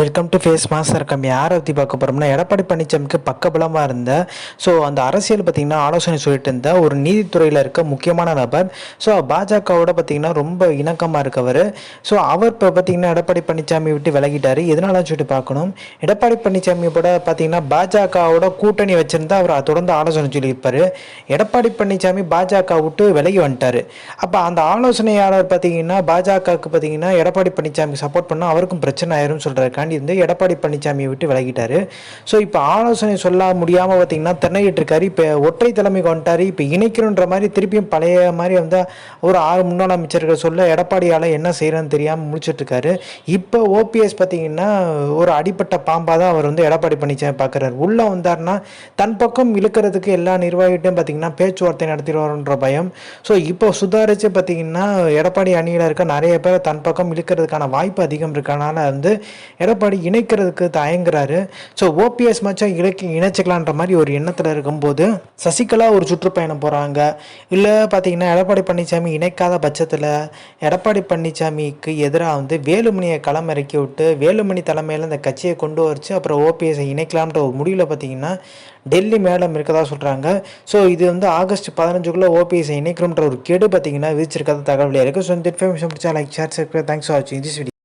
Welcome to face master கம்மி யாரை பற்றி பார்க்க போகிறோம்னா எடப்பாடி பழனிசாமிக்கு பக்கபலமாக இருந்த ஸோ அந்த அரசியல் பார்த்திங்கன்னா ஆலோசனை சொல்லிட்டு இருந்த ஒரு நீதித்துறையில் இருக்க முக்கியமான நபர். ஸோ பாஜகவோட பார்த்திங்கன்னா ரொம்ப இணக்கமாக இருக்கவர். ஸோ அவர் இப்போ பார்த்திங்கன்னா எடப்பாடி பழனிசாமி விட்டு விலகிட்டார். எதனால சொல்லிட்டு பார்க்கணும். எடப்பாடி பழனிசாமியோட பார்த்திங்கன்னா பாஜகவோட கூட்டணி வச்சுருந்தா அவர் தொடர்ந்து ஆலோசனை சொல்லியிருப்பார். எடப்பாடி பழனிசாமி பாஜக விட்டு விலகி வந்துட்டார். அப்போ அந்த ஆலோசனையாளர் பார்த்திங்கன்னா பாஜகவுக்கு பார்த்திங்கன்னா எடப்பாடி பழனிசாமி சப்போர்ட் பண்ணால் அவருக்கும் பிரச்சனை ஆயிரும் சொல்கிறதுக்காண்டி எடப்பாடி பழனிசாமியை விட்டு விலகிட்டாரு. ஸோ இப்போ ஆலோசனை சொல்ல முடியாமல் பார்த்தீங்கன்னா திணறிட்டு இருக்காரு இப்போ ஒற்றை தலைமைக்கு வந்துட்டாரு இப்போ இணைக்கணுன்ற மாதிரி திருப்பியும் பழைய மாதிரி வந்து ஒரு ஆறு முன்னாள் அமைச்சர்கள் சொல்ல எடப்பாடியால் என்ன செய்கிறன்னு தெரியாமல் முடிச்சிட்ருக்காரு. இப்போ ஓபிஎஸ் பார்த்தீங்கன்னா ஒரு அடிப்பட்ட பாம்பாக தான் அவர் வந்து எடப்பாடி பழனிசாமி பார்க்குறாரு. உள்ளே வந்தார்னா தன் பக்கம் இழுக்கிறதுக்கு எல்லா நிர்வாகிட்டையும் பார்த்தீங்கன்னா பேச்சுவார்த்தை நடத்திடுவார்ன்ற பயம். ஸோ இப்போ சுதாரித்து பார்த்தீங்கன்னா எடப்பாடி அணியில் இருக்க நிறைய பேர் தன் பக்கம் இழுக்கிறதுக்கான வாய்ப்பு அதிகம் இருக்கனால வந்து எடப்பாடி இணைக்கிறதுக்கு தயங்குறாரு. ஸோ ஓபிஎஸ் மச்சம் இலக்கு இணைச்சிக்கலான்ற மாதிரி ஒரு எண்ணத்தில் இருக்கும்போது சசிகலா ஒரு சுற்றுப்பயணம் போகிறாங்க இல்லை பார்த்தீங்கன்னா எடப்பாடி பழனிசாமி இணைக்காத பட்சத்தில் எடப்பாடி பழனிசாமிக்கு எதிராக வந்து வேலுமணியை களம் இறக்கி விட்டு வேலுமணி தலைமையில் இந்த கட்சியை கொண்டு வச்சு அப்புறம் ஓபிஎஸ்ஸை இணைக்கலாம்ன்ற ஒரு முடிவில் பார்த்தீங்கன்னா டெல்லி மேடம் இருக்கதா சொல்கிறாங்க ஸோ இது வந்து ஆகஸ்ட் பதினஞ்சுக்குள்ளே ஓபிஎஸ்ஸை இணைக்கிறோம்ன்ற ஒரு கெடு பார்த்தீங்கன்னா விதிச்சிருக்காத தகவல் இருக்குது ஸோ இந்த இன்ஃபர்மேஷன் பிடிச்சா like share subscribe thanks for வாட்சிங் திஸ் வீடியோ